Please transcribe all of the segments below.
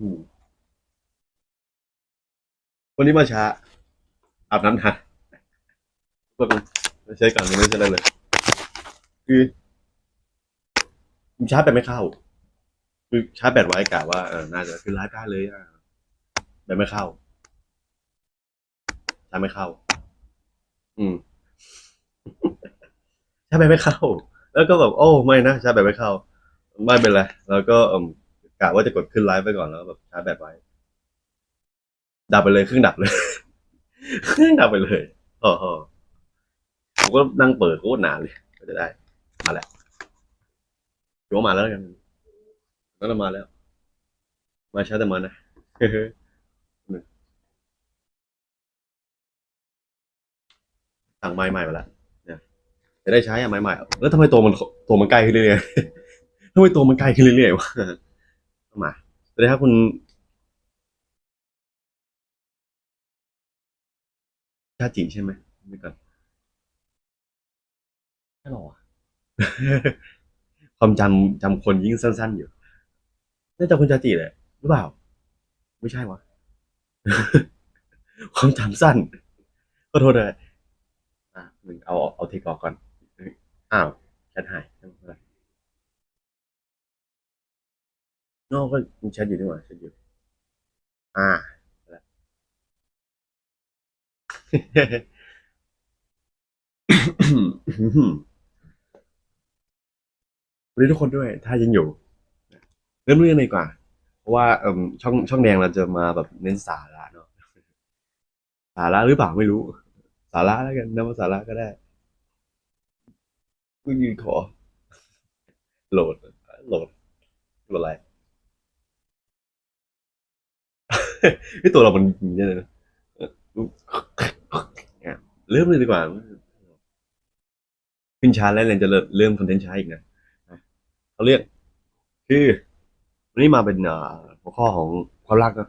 หูวันนี้มาช้า อาบน้ำทันก็ไม่ใช่ก่อนยังไม่ใช่ได้เลย คือชาร์จแบตไม่เข้า คือชาร์จแบตไว้กะว่าเออน่าจะคือไลฟ์ได้เลยอะแบตไม่เข้าชาร์จไม่เข้า อืมชาร์จแบตไม่เข้า แล้วก็แบบโอ้ไม่นะชาร์จแบตไม่เข้า ไม่เป็นไร แล้วก็เอม กะว่าจะกดขึ้นไลฟ์ไปก่อนแล้วแบบชาร์จแบตไว้ ดับไปเลยเครื่องดับเลย เครื่องดับไปเลยโอ้โหผมก็นั่งเปิดโคตรนานเลยก็จะได้ มาแล้วถือว่ามาแล้วกันนั่นมาแล้ว มาช้าแต่มานะสั่งไม้ใหม่มาแล้วเนี่ยจะได้ใช้อะไม้ใหม่แล้วทำไมตัวมันตัวมันใกล้ขึ้นเรื่อยๆทำไมตัวมันใกล้ขึ้นเรื่อยๆวะ มาสวัสดีครับคุณชาจิใช่ไหมไม่ก่อนไม่หรอวะความจำจำคนยิ่งสั้น ๆ อยู่น่าจะคุณชาจิแหละหรือเปล่า ไม่ใช่วะความจำสั้นก็โทษเลยอะหนึ่งเอาเอาเทคออกก่อนอ้าวแชทหายไม่เป็นไร นอกก็มีแชทอยู่นี่หว่าแชทอยู่ อ่าแล้วสวัสดีทุกคนด้วย ถ้ายังอยู่เริ่มเรื่องเลยดีกว่า เพราะว่าเอช่องช่องแดงเราจะมาแบบเน้นสาระเนาะสาระหรือเปล่าไม่รู้ สาระแล้วกันนะว่าสาระก็ได้กูยืนขอ โหลด โหลดโหลดอะไร ไอตัวเรามันเนี่ยนะเนี่ยเริ่มเลยดีกว่า ขึ้นชาแล้วเรนจะเริ่มเริ่มคอนเทนต์ช้าอีกนะเขาเรียก คือวันนี้มาเป็นหัวข้อของความรักนะ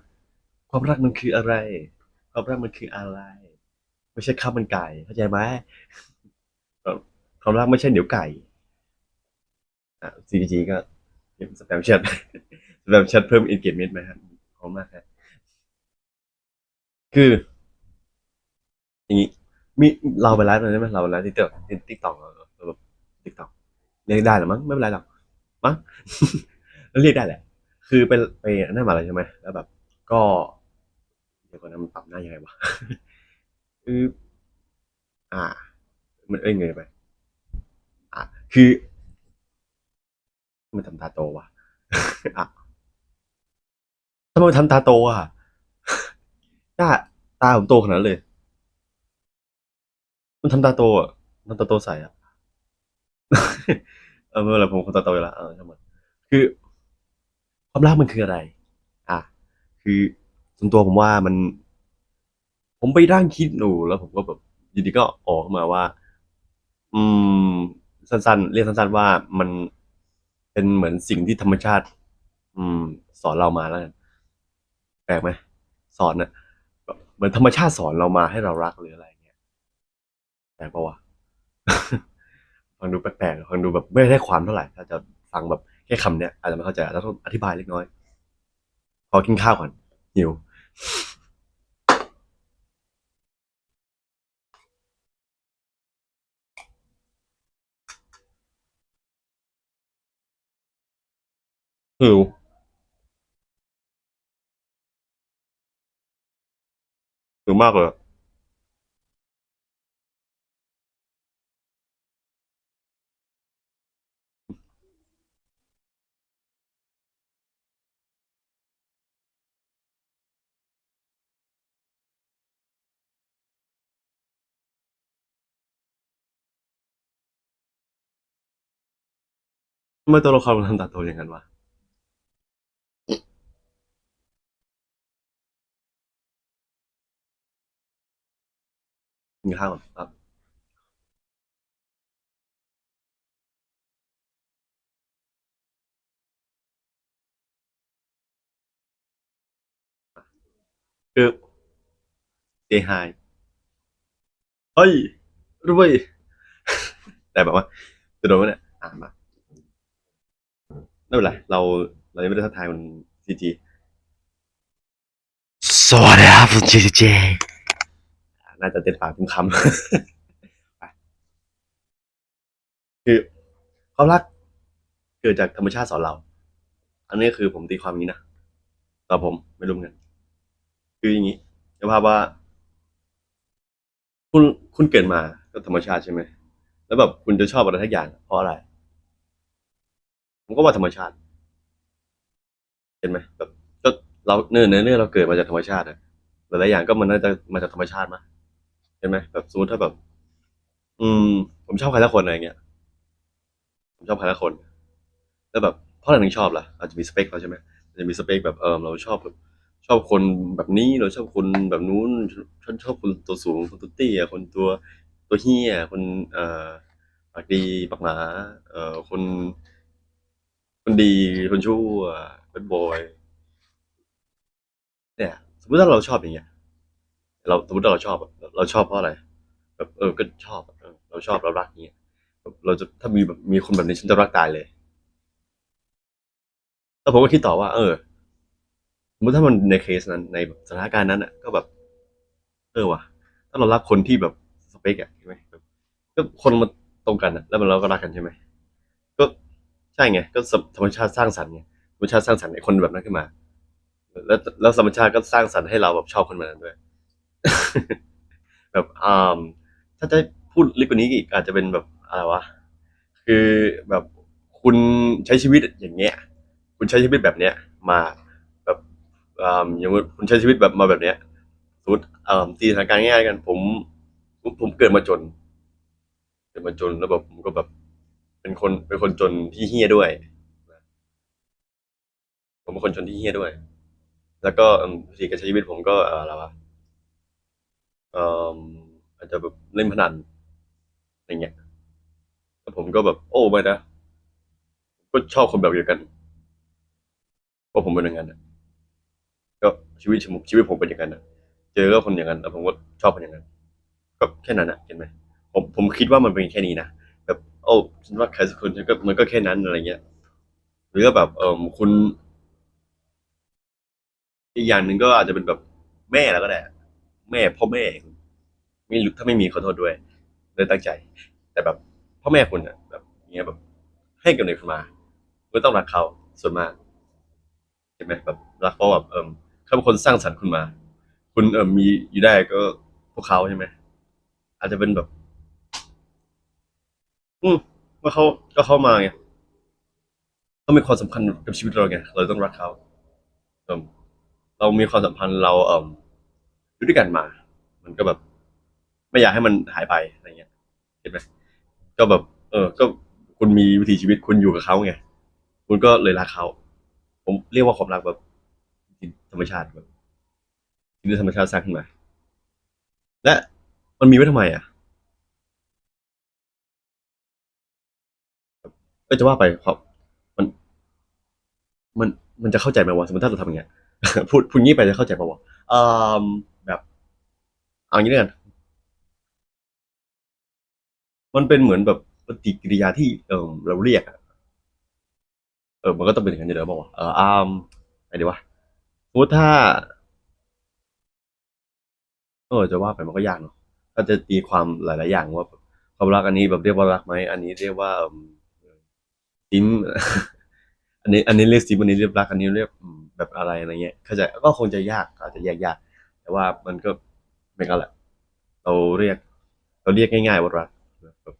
ความรักมันคืออะไร ความรักมันคืออะไร ไม่ใช่ข้าวมันไก่เข้าใจไหมความรักไม่ใช่เหนียวไก่อะ CPG ก็สแปมแชทสแปมแชทเพิ่ม engagement ไหมครับขอบมากครับ คืออย่างนี้มีเราไปไลฟ์หน่อยได้ไหมเราไปไลฟ์ที่ติ๊กติ๊กต็อกแบบติ๊กต็อกเรียกได้หรือมั้งไม่เป็นไรหรอกมั้งแล้วเรียกได้แหละ คือไปไปนั่นมาแล้วใช่ไหมแล้วแบบ ก็เดี๋ยวก่อนนะมันปรับหน้ายังไงวะคืออ่า มันเอ้ยเงยไป อะคือ มันทำตาโตวะอะทำไมทำตาโตอะาตาผมโตขนาดนั้นเลย มันทำตาโตอะทำตาโตใส่อะ เออไม่เป็นไรผมคนตาโตอยู่แล้วเออทั้งหมดคือ ความรักมันคืออะไร อะ คือส่วนตัวผมว่ามัน ผมไปร่างคิดดูแล้วผมก็แบบอยู่ดีก็ออกมาว่า อืม สั้นๆ เรียกสั้นๆว่ามันเป็นเหมือนสิ่งที่ธรรมชาติ อืม สอนเรามาแล้วกันแปลกไหมสอนน่ะ มือนธรรมชาติสอนเรามาให้เรารักหรืออะไรเงี้ยแปลกปะวะฟังดูแปลกๆฟังดูแบบไม่ได้ความเท่าไหร่ ถ้าจะฟังแบบแค่คำเนี้ยอาจจะไม่เข้าใจแล้วต้องอธิบายเล็กน้อยขอกินข้าวก่อนหิวหิว หิวมากเลยอะทำไมตัวละครมันทำตาโตอย่างนั้นวะ กินข้าวก่อนครับคือ say hi เฮ้ยรู้ไหมแต่แบบว่าจะโดนไหมเนี่ยอ่านมาไม่เป็นไรเราเรายังไม่ได้ทักทายมันซีจีสวัสดีครับคุณเจเจ น่าจะเต็มปากเต็มคำคือความรักเกิดจากธรรมชาติสอนเรา อันนี้คือผมตีความอย่างนี้นะแต่ผมไม่รู้เหมือนกันคืออย่างนี้สภาพว่า คุณคุณเกิดมาก็ธรรมชาติใช่ไหมแล้วแบบคุณจะชอบอะไรทักอย่างเพราะอะไรผมก็ว่าธรรมชาติ เห็นไหมแบบก็เราเนื้อเนื้อเนื้อเราเกิดมาจากธรรมชาติอะหลายๆอย่างก็มันน่าจะมาจากธรรมชาติมา เห็นไหมแบบสมมติถ้าแบบ อืม ผมชอบใครสักคนอะไรเงี้ยผมชอบใครสักคน แล้วแบบเพราะอะไรถึงชอบล่ะอาจจะมีสเปคเราใช่ไหมอาจจะมีสเปคแบบเออเราชอบแบบชอบคนแบบนี้เราชอบคนแบบนู้นฉันชอบคนตัวสูงคนตัวเตี้ยคนตัวตัวเฮี้ยคนเอ่อปากดีปากหมาเอ่อคน คนดีคนชั่วเป็นบอยเนี่ยสมมติถ้าเราชอบอย่างเงี้ย เราสมมติเราชอบเราชอบเพราะอะไรแบบเออก็ชอบเราชอบเรารักเงี้ยเราจะถ้ามีแบบมีคนแบบนี้ฉันจะรักตายเลยแล้วผมก็คิดต่อว่า เออสมมติถ้ามันในเคสนั้นในสถานการณ์นั้นอะ ก็แบบ เออว่ะ ถ้าเรารักคนที่แบบสเปกอะใช่ไหมก็คนมาตรงกันอะ แล้วมันเราก็รักกันใช่ไหมก็ใช่ไงก็ธรรมชาติสร้างสรรค์ไงธรรมชาติสร้างสรรค์ไอ้คนแบบนั้นขึ้นมา แล้วแล้วธรรมชาติก็สร้างสรรค์ให้เราแบบชอบคนแบบนั้นด้วย แบบอ่าถ้าจะพูดลึกกว่านี้อีกอาจจะเป็นแบบอะไรวะคือแบบคุณใช้ชีวิตอย่างเงี้ย คุณใช้ชีวิตแบบเนี้ยมาแบบอ่าอย่างว่าคุณใช้ชีวิตแบบมาแบบเนี้ยสมมติอ่าตีสถานการณ์ง่ายๆกันผมผม ผมเกิดมาจน เกิดมาจนแล้วแบบผมก็แบบ เป็นคนเป็นคนจนที่เฮี้ยด้วย ผมเป็นคนจนที่เฮี้ยด้วย แล้วก็อืมวิธีการใช้ชีวิตผมก็เอ่ออะไรวะ อาจจะแบบเล่นพนันอะไรเงี้ยแล้วผมก็แบบโอ้ไม่นะก็ชอบคนแบบเดียวกันเพราะผมเป็นอย่างนั้นอะก็ชีวิตผมชีวิตผมเป็นอย่างนั้นอะเจอก็คนอย่างนั้นแล้วผมก็ชอบคนอย่างนั้น ก็แค่นั้นอะเห็นไหมผมผมคิดว่ามันเป็นแค่นี้นะแบบโอ้ฉันว่าใครสักคนฉันก็มันก็แค่นั้นอะไรเงี้ยหรือว่าแบบเออคุณ อีกอย่างหนึ่งก็อาจจะเป็นแบบแม่แล้วก็ได้ แม่พ่อแม่ไม่รู้ถ้าไม่มีขอโทษด้วยเลยตั้งใจ แต่แบบพ่อแม่คุณอะแบบเงี้ยแบบ ให้กำเนิดขึ้นมาก็ต้องรักเขาส่วนมากเห็นไหมแบบรักเพราะแบบเออเขาเป็นคนสร้างสรรค์คุณมา คุณเออมีอยู่ได้ก็พวกเขาใช่ไหมอาจจะเป็นแบบ อืมว่าเขาก็เข้ามาไงเขามีความสำคัญกับชีวิตเราไงเราต้องรักเขาเออเรามีความสัมพันธ์เราเออ อยู่ด้วยกันมา มันก็แบบ ไม่อยากให้มันหายไปอะไรเงี้ยเห็นไหมก็แบบ เออ ก็คุณมีวิถีชีวิตคุณอยู่กับเขาไงคุณก็เลยรักเขาผมเรียกว่าความรักแบบธรรมชาติแบบที่ธรรมชาติสร้างขึ้นมา และมันมีไว้ทำไมอะก็จะว่าไปเพราะมันมันมันจะเข้าใจไหมวะสมมติถ้าเราทำอย่างเงี้ยพูดพูดงี้ไปจะเข้าใจป่าวะอ่อแบบ เอางี้แล้วกัน มันเป็นเหมือนแบบปฏิกิริยาที่เออเราเรียกเออมันก็ต้องเป็นอย่างนั้นอยู่แล้วป่าวะเอออามอะไงดีวะสมมติถ้าเออจะว่าไปมันก็ยากเนาะถ้าจะตีความหลาย ๆ อย่างว่าความรักอันนี้แบบเรียกว่ารักไหมอันนี้เรียกว่าซิมอันนี้ อันนี้เรียกซิมอันนี้เรียกรักอันนี้เรียกแบบอะไรอะไรเงี้ยเข้าใจก็คงจะยากอาจจะแยกยากแต่ว่ามันก็ เป็นกันแหละ เราเรียก เราเรียกง่ายๆว่ารักแบบ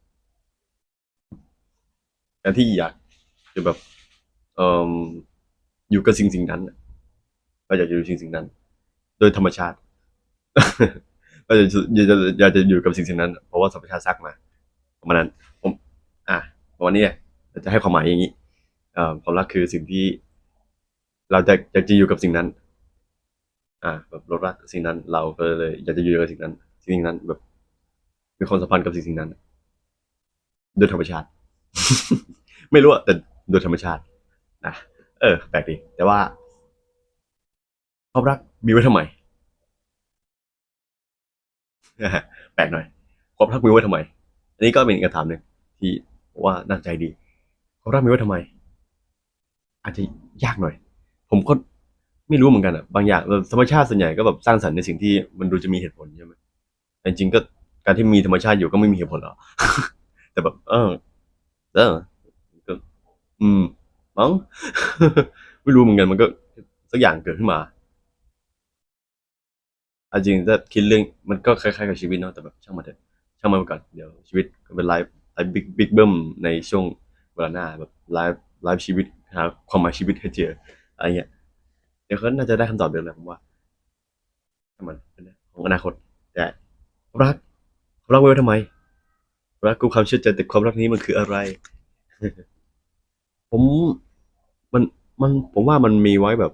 แต่ที่อยากจะแบบเอ่อยู่กับสิ่งสิ่งนั้นน่ะก็อยากจะอยู่สิ่งสิ่งนั้น โดยธรรมชาติก็จะอยากจะอยากจะอยู่กับสิ่งสิ่งนั้น เพราะว่าธรรมชาติสร้างมาประมาณนั้น ผม อะวันนี้จะให้ความหมายอย่างนี้เอ่อความรักคือสิ่งที่ เราจะอยากจะอยู่กับสิ่งนั้น อ่าแบบเรารักสิ่งนั้น เราก็เลยอยากจะอยู่กับสิ่งนั้น สิ่งนั้นแบบมีความสัมพันธ์กับสิ่งสิ่งนั้นโดยธรรมชาติ ไม่รู้อะแต่โดยธรรมชาตินะเออ แปลกดีแต่ว่าความรักมีไว้ทำไมแปลกหน่อยความรักมีไว้ทำไม อันนี้ก็เป็นคำถามหนึ่งที่ว่าน่าใจดีความรักมีไว้ทำไม อาจจะยากหน่อย ผมก็ ไม่รู้เหมือนกันอะบางอย่างแบบธรรมชาติส่วนใหญ่ก็แบบสร้างสรรค์ในสิ่งที่มันดูจะมีเหตุผลใช่ไหมแต่จริงก็การที่มีธรรมชาติอยู่ก็ไม่มีเหตุผลหรอก แต่แบบ เออเออก็อืมมั้งไม่รู้เหมือนกันมันก็สักอย่างเกิดขึ้นมาอาจริงถ้าคิดเรื่องมันก็คล้ายๆกับชีวิตเนาะแต่แบบช่างมันเถอะช่างมันไปก่อนเดี๋ยวชีวิตก็เป็นไลฟ์ไลฟ์บิ๊กบิ๊กเบิ้มในช่วงเวลาหน้าแบบไลฟ์ไลฟ์ชีวิตหาความหมายชีวิตให้เจออะไรเงี้ย เดี๋ยวเขาน่าจะได้คำตอบเดิมแหละผมว่าช่างมันของอนาคตแต่ความรักความรักไว้ไว้ทำไมความรักกูความเชื่อใจแต่ความรักนี้มันคืออะไร ผมมันมันผมว่ามันมีไว้แบบ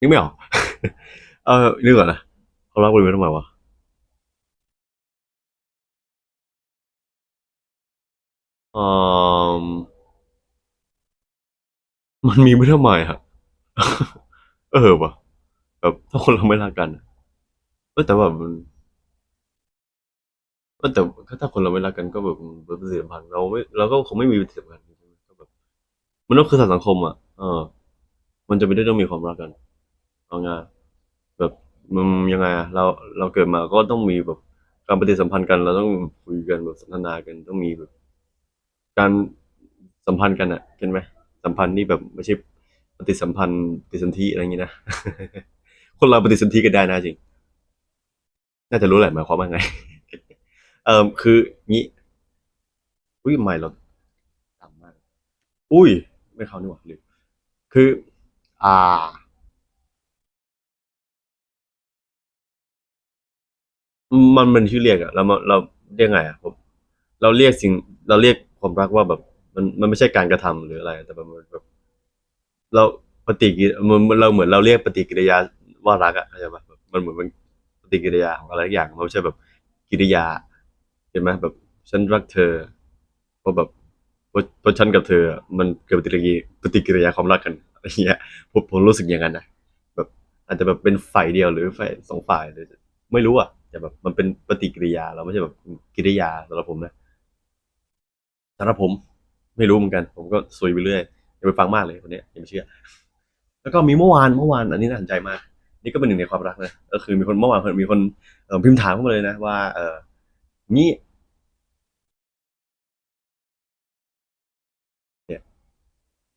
นึกไม่ออก เออนึกก่อนนะเขารักบริเวณทำไมวะ มันมีไม่ทำไมฮะ เออวะแบบถ้าคนเราไม่รักกันเออแต่ว่ามันเออแต่ถ้าคนเราไม่รักกันก็แบบปฏิสัมพันธ์เราไม่เราก็คงไม่มีปฏิสัมพันธ์มก็แบบ มันก็คือสังคมอะเออ มันจะไม่ได้ต้องมีความรักกันเอาง่ายแบบมันยังไงอะเราเราเกิดมาก็ต้องมีแบบการปฏิสัมพันธ์กัน เราต้องคุยกันแบบสนทนากันต้องมีแบบ การสัมพันธ์กันอะเห็นไหมสัมพันธ์นี่แบบไม่ใช่ปฏิสัมพันธ์ปฏิสนธิอะไรอย่างงี้นะ คนเราปฏิสนธิกันได้นะจริง น่าจะรู้แหละหมายความว่าไง เออคืองี้ อุ้ยไม่เราต่ำมาก อุ้ย ไม่เข้านี่หว่าลืมคือ อ่า มันมันชื่อเรียกอะเราเราเรียกไงอะผม เราเรียกสิ่ง เราเรียก ความรักว่าแบบมันมันไม่ใช่การกระทำหรืออะไร แต่แบบมันแบบเราปฏิกิริมันเราเหมือนเราเรียกปฏิกิริยาว่ารักอะเข้าใจปะมันเหมือนเป็นปฏิกิริยาของอะไรสักอย่างมันไม่ใช่แบบกิริยาเห็นไหมแบบฉันรักเธอเพราะแบบเพราะฉันกับเธอ มันเกิดปฏิกิริยาปฏิกิริยาความรักกันอะไรเงี้ยผมผมรู้สึกอย่างนั้นนะแบบอาจจะแบบเป็นฝ่ายเดียวหรือฝ่ายสองฝ่ายหรือไม่รู้อะแต่แบบมันเป็นปฏิกิริยาเราไม่ใช่แบบกิริยาสำหรับผมนะ สำหรับผมไม่รู้เหมือนกัน ผมก็ซุยไปเรื่อยอย่าไปฟังมากเลยคนนี้ยอย่าไปเชื่อ แล้วก็มีเมื่อวานเมื่อวานอันนี้น่าสนใจมาก นี่ก็เป็นหนึ่งในความรักนะก็คือมีคนเมื่อวานมีคนพิมพ์ถามเข้ามาเลยนะว่า เออนี่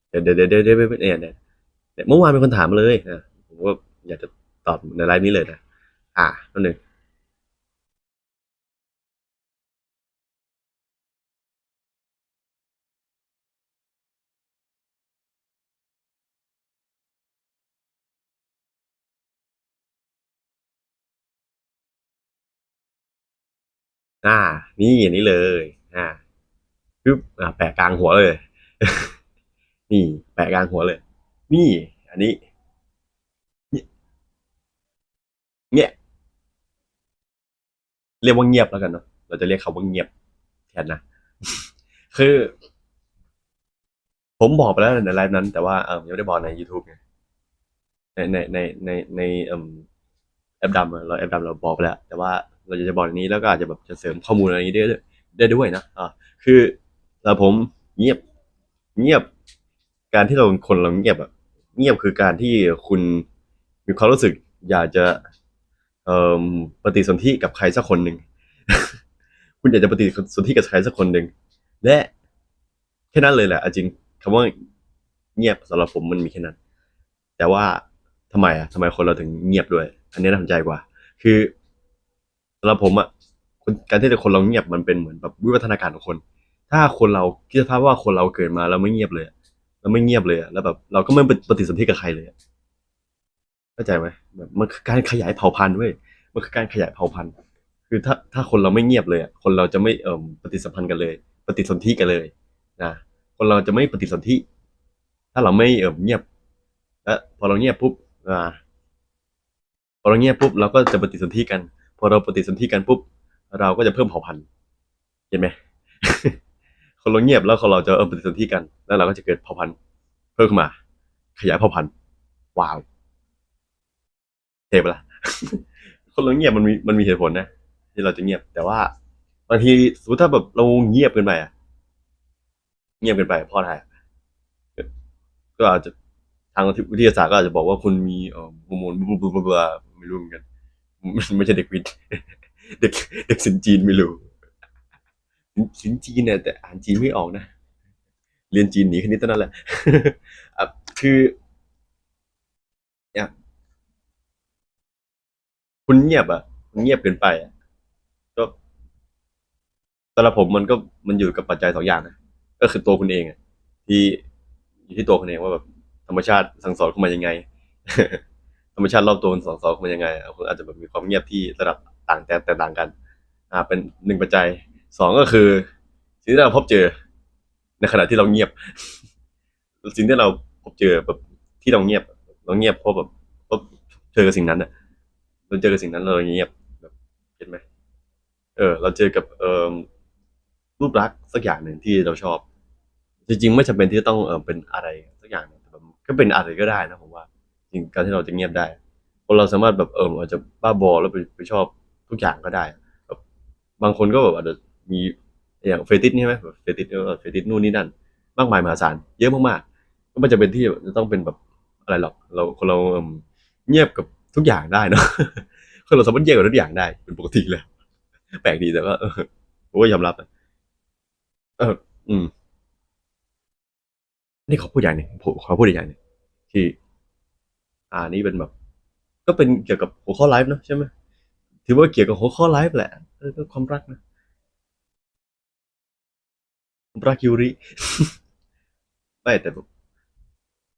เดี๋ยวเดี๋ยวเดี๋ยวเดี๋ยวเนี่ยเนี่ยเนี่ยเมื่อวานมีคนถามมาเลยนะผมก็อยากจะตอบในไลน์นี้เลยนะ อ่านั่นหนึ่ง อ่า นี่อันนี้เลย อ่าปึ๊บอ่าแปะกลางหัวเลย นี่ แปะกลางหัวเลย นี่ อันนี้ เนี่ยเรียกว่าเงียบแล้วกันเนาะเราจะเรียกเขาว่าเงียบแทนนะคือ ผมบอกไปแล้วในไลฟ์นั้น แต่ว่าเออยังไม่ได้บอกใน YouTube ไงในในในในในเอ่ม แอปดำเราแอปดำเราบอกไปแล้ว แต่ว่าเราจะบอกในนี้แล้วก็อาจจะแบบจะเสริมข้อมูลอะไรนี้ได้ด้วยได้ด้วยนะอ่าคือสำหรับผมเงียบเงียบ การที่เราคนเราเงียบอะเงียบคือการที่คุณมีความรู้สึก อยากจะเอ่อปฏิสนธิกับใครสักคนหนึ่งคุณอยากจะปฏิสนธิกับใครสักคนหนึ่งและแค่นั้นเลยแหละจริงคำว่าเงียบสำหรับผมมันมีแค่นั้น แต่ว่า ทำไมอะทำไมคนเราถึงเงียบด้วย อันนี้น่าสนใจกว่า คือสำหรับผมอะการที่คนเราเงียบมันเป็นเหมือนแบบวิวัฒนาการของคน ถ้าคนเราคิดสภาพว่าคนเราเกิดมาแล้วไม่เงียบเลยแล้วไม่เงียบเลยแล้วแบบ เราก็ไม่ปฏิสนธิกับใครเลยเข้าใจไหมแบบมันคือการขยายเผ่าพันธุ์เว้ยมันคือการขยายเผ่าพันธุ์ คือถ้าถ้าคนเราไม่เงียบเลยคนเราจะไม่เอ่มปฏิสัมพันธ์กันเลย ปฏิสนธิกันเลยนะคนเราจะไม่ปฏิสนธิถ้าเราไม่เอ่มเงียบแล้วพอเราเงียบปุ๊บ อ่าพอเราเงียบปุ๊บเราก็จะปฏิสนธิกัน พอเราปฏิสนธิกันปุ๊บเราก็จะเพิ่มเผ่าพันธุ์ เห็นไหมคนเราเงียบแล้วคนเราจะเออปฏิสนธิกัน แล้วเราก็จะเกิดเผ่าพันธุ์ เพิ่มขึ้นมา ขยายเผ่าพันธุ์ว้าวเทปละคนเราเงียบมันมีมันมีเหตุผลนะที่เราจะเงียบ แต่ว่าบางทีสมมติถ้าแบบเราเงียบเกินไปอะเงียบเกินไปเพราะอะไรก็ก็อาจจะางวิทยาศาสตร์ก็อาจจะบอกว่าคุณมีฮอร์โมนบลาบลาบลาไม่รู้เหมือนกันไม่ใช่เด็กวิทย์เด็กเด็กสินจีนไม่รู้สินจีนเนี่ยแต่อ่านจีนไม่ออกนะเรียนจีนหนีคณิตนั้นแหละอะคือเนี่ยคุณเงียบอะคุณเงียบเกินไปอะก็สำหรับผมมันก็มันอยู่กับปัจจัยสองอย่างนะก็คือตัวคุณเองอะที่อยู่ที่ตัวคุณเองว่าแบบ ธรรมชาติสั่งสอนคุณมายังไง ธรรมชาติรอบตัวสั่งสอนคุณมายังไงอะคุณอาจจะแบบมีความเงียบที่ระดับต่างแต่แต่ต่างกัน อ่า เป็นหนึ่งปัจจัยสองก็คือสิ่งที่เราพบเจอ ในขณะที่เราเงียบสิ่งที่เราพบเจอแบบที่เราเงียบ เราเงียบเพราะแบบเพราะเจอกับสิ่งนั้นอะเราเจอกับสิ่งนั้นเราเงียบแบบเห็นไหมเออ เราเจอกับเอ่อรูปลักษณ์สักอย่างหนึ่งที่เราชอบ จริงๆ ไม่จำเป็นที่จะต้องเออเป็นอะไรสักอย่างนึง ก็เป็นอะไรก็ได้นะผมว่า จริงการที่เราจะเงียบได้คนเราสามารถแบบเอออาจจะบ้าบอแล้วไปไปชอบทุกอย่างก็ได้แบบบางคนก็แบบอาจจะมีอย่างเฟติสนี่ใช่ไหมแบบเฟติสเฟติสนู่นนี่นั่น มากมายมหาศาลเยอะมากๆก็ไม่จำเป็นที่จะต้องเป็นแบบอะไรหรอก เราคนเราเงียบกับทุกอย่างได้เนอะคนเราสามารถเงียบกับทุกอย่างได้เป็นปกติเลยแปลกดีแต่ว่าผมก็ยอมรับนะเอออืม นี่ขอพูดอย่างหนึ่งผมขอพูดอีกอย่างหนึ่งที่ อ่านี่เป็นแบบ ก็เป็นเกี่ยวกับหัวข้อไลฟ์เนอะใช่ไหมถือว่าเกี่ยวกับหัวข้อไลฟ์แหละเออก็ความรักนะความรักยูริไม่แต่แบบ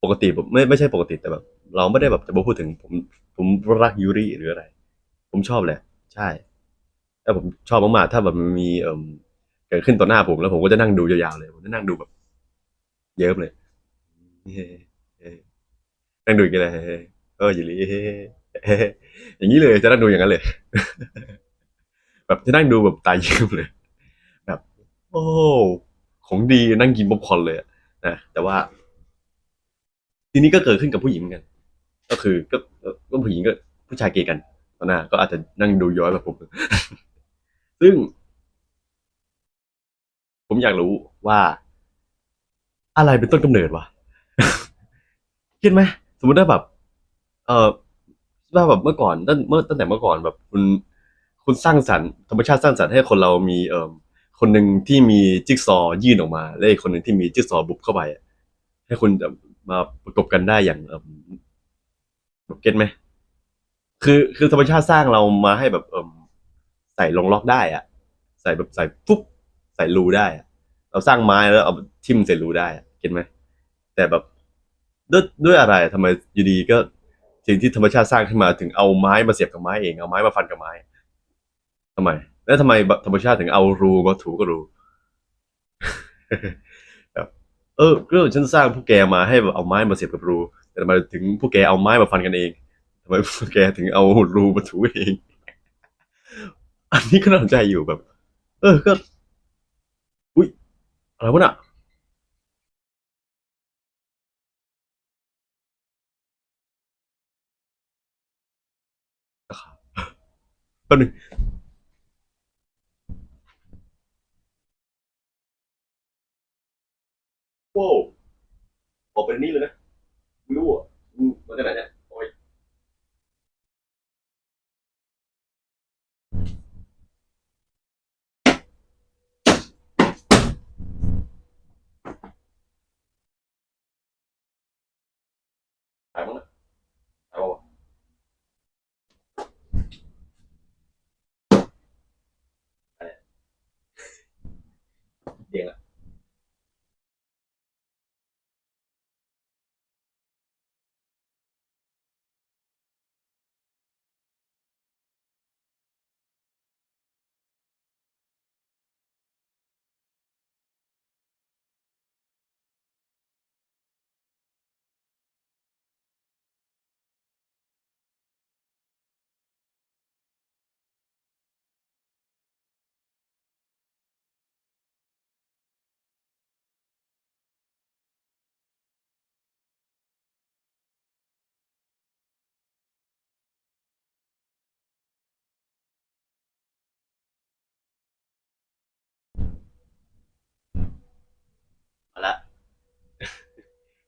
ปกติแบบไม่ไม่ใช่ปกติแต่แบบ เราไม่ได้แบบจะมาพูดถึง ผมผมรักยูริหรืออะไร ผมชอบแหละ ใช่แต่ผมชอบมากๆถ้าแบบมันมีเอ่มเกิดขึ้นต่อหน้าผมแล้วผมก็จะนั่งดูยาวๆเลย ผมจะนั่งดูแบบ เยิ้มเลย นั่งดูอย่างเลยเฮ้เออยูริเฮ้เฮ้อย่างนี้เลยจะนั่งดูอย่างนั้นเลย แบบจะนั่งดูแบบตาเยิ้มเลย แบบ โอ้ของดีนั่งกินป๊อปคอร์นเลยนะแต่ว่า ทีนี้ก็เกิดขึ้นกับผู้หญิงเหมือนกัน ก็คือก็ก็ผู้หญิงก็ผู้ชายเกย์กันตอนหน้าก็อาจจะนั่งดูย้อยแบบผม ซึ่ง ผมอยากรู้ว่า อะไรเป็นต้นกำเนิดวะ คิดไหมสมมติว่าแบบ เออว่าแบบเมื่อก่อนตั้งเมื่อตั้งแต่เมื่อก่อนแบบคุณคุณสร้างสรรค์ธรรมชาติสร้างสรรค์ให้คนเรามีเอ่อคนหนึ่งที่มีจิ๊กซอยื่นออกมาและอีกคนหนึ่งที่มีจิ๊กซอบุบเข้าไปให้คุณจะมาประกบกันได้อย่างเออบเก็ตไหมคือคือธรรมชาติสร้างเรามาให้แบบเอ่มใส่ลงล็อกได้อะใส่แบบใส่ปุ๊บใส่รูได้อะเราสร้างไม้แล้วเอาทิ่มใส่รูได้อะเก็ตไหมแต่แบบ ด้วยด้วยอะไรทำไมอยู่ดีก็สิ่งที่ธรรมชาติสร้างขึ้นมาถึงเอาไม้มาเสียบกับไม้เองเอาไม้มาฟันกับไม้ทำไม แล้วทำไมธรรมชาติถึงเอารูมาถูกับรูแบบเออก็ฉันสร้างพวกแกมาให้เอาไม้มาเสียบกับรู แต่ทำไมถึงพวกแกเอาไม้มาฟันกันเองทำไมพวกแกถึงเอารูมาถูเอง อันนี้ก็น่าสนใจอยู่แบบ เออก็ อุ๊ยอะไรวะน่ะ ป๊บนึงโว้วออกเป็นนี่เลยนะไม่รู้อะมึงมาจากไหนเนี่ยโอ้ยถ่ายมั้งนะถ่ายป่าวะถ่ายเนี่ยเดียงละ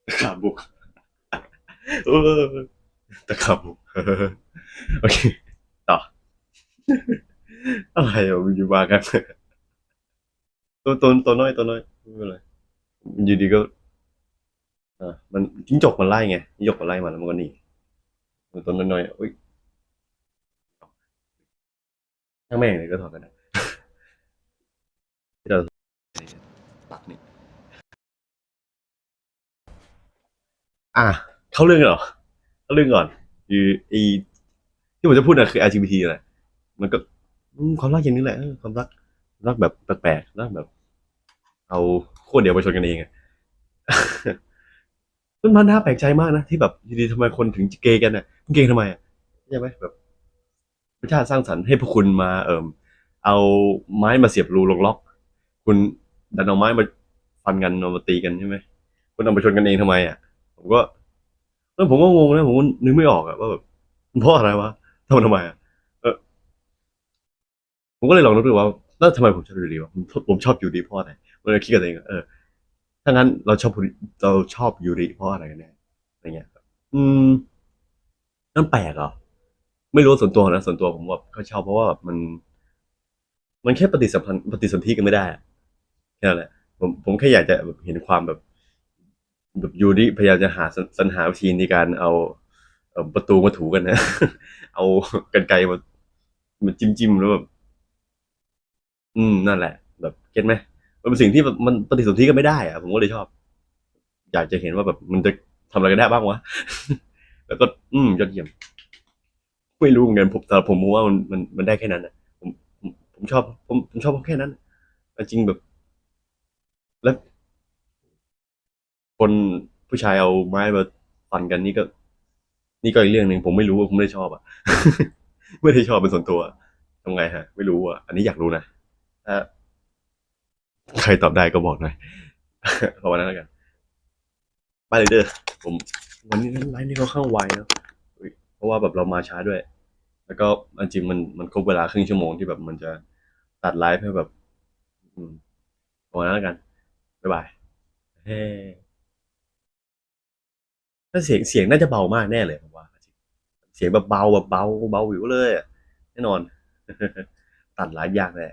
ตะขาบบุกเออตะขาบบุกโอเค ต่อ อะไรอะมันอยู่มากันตัวตัวตัวน้อยตัวน้อยไม่เป็นไรอยู่ดีก็อ่ามันจิ้งจกมันไล่ไงจิ้งจกมันไล่มันแล้วมันก็หนีตัวน้อยๆอุ้ยช่างแม่งเลยก็ถอดกันนะ ที่เราตัดนี่ อะเข้าเรื่องกันเหรอเข้าเรื่องก่อนคือไอที่ผมจะพูดนะคือ LGBT แหละมันก็ความรักอย่างนี้แหละความรักรักแบบแปลกๆรักแบบ เอาขั้วเดียวไปชนกันเองอะมันมันน่าแปลกใจมากนะที่แบบดีทำไมคนถึงเกย์กันเนี่ยเกย์ทำไมอะใช่ไหมแบบพระเจ้าสร้างสรรค์ให้พวกคุณมาเอิมเอาไม้มาเสียบรูลงล็อก คุณดันเอาไม้มาฟันกันเอามาตีกันใช่ไหมคุณเอาไปชนกันเองทำไมอะ ผมก็เออผมก็งงนะผมนึกไม่ออกอะว่าแบบมันเพราะอะไรวะทำไมทำไมอะเออผมก็เลยลองนึกดูว่าแล้วทำไมผมชอบยูริวะผมผมชอบยูริเพราะอะไรผมเลยคิดกับตัวเองเออถ้างั้นเราชอบเราชอบยูริเพราะอะไรกันแน่อะไรเงี้ยครับอืมนั่นแปลกเหรอไม่รู้ส่วนตัวนะส่วนตัวผมว่าเขาชอบเพราะว่าแบบมัน มันแค่ปฏิสัมพันธ์ปฏิสนธิกันไม่ได้อะแค่นั้นแหละผมผมแค่อยากจะแบบเห็นความแบบ แบบยูริพยายามจะหาสรรสรรหาวิธีในการเอาเอประตูมาถูกันนะ เอากันไกรมามาจิ้มจิ้มๆแล้วแบบ อืม นั่นแหละ แบบเก็ตไหมมันเป็นสิ่งที่มันปฏิสนธิกันไม่ได้อะผมก็เลยชอบ อยากจะเห็นว่าแบบมันจะทำอะไรกันได้บ้างวะ แล้วก็ อืมยอดเยี่ยม ไม่รู้เหมือนกันผมแต่ผมว่ามันมันมันได้แค่นั้นนะผมผมชอบ ผมผมชอบแค่นั้นแต่จริงแบบ แล้ว คนผู้ชายเอาไม้มาฟันกันนี่ก็ นี่ก็อีกเรื่องหนึ่งผมไม่รู้ว่าผมไม่ได้ชอบอะไม่ได้ชอบเป็นส่วนตัวทำไงฮะ ไม่รู้อะ อันนี้อยากรู้นะถ้าใครตอบได้ก็บอกหน่อยประมาณนั้นแล้วกันไปเลยเด้อผม วันนี้ไลฟ์นี่เขาข้างไวนะเพราะว่าแบบเรามาช้าด้วย แล้วก็อันจริงมันมันครบเวลาครึ่งชั่วโมงที่แบบมันจะตัดไลฟ์ให้แบบอืมประมาณนั้นแล้วกันบ๊ายบายเฮ้ ถ้าเสียงเสียงน่าจะเบามากแน่เลยผมว่า เสียงแบบเบาแบบเบาเบาหวิวเลยแน่นอน ตัดหลายอยากเลย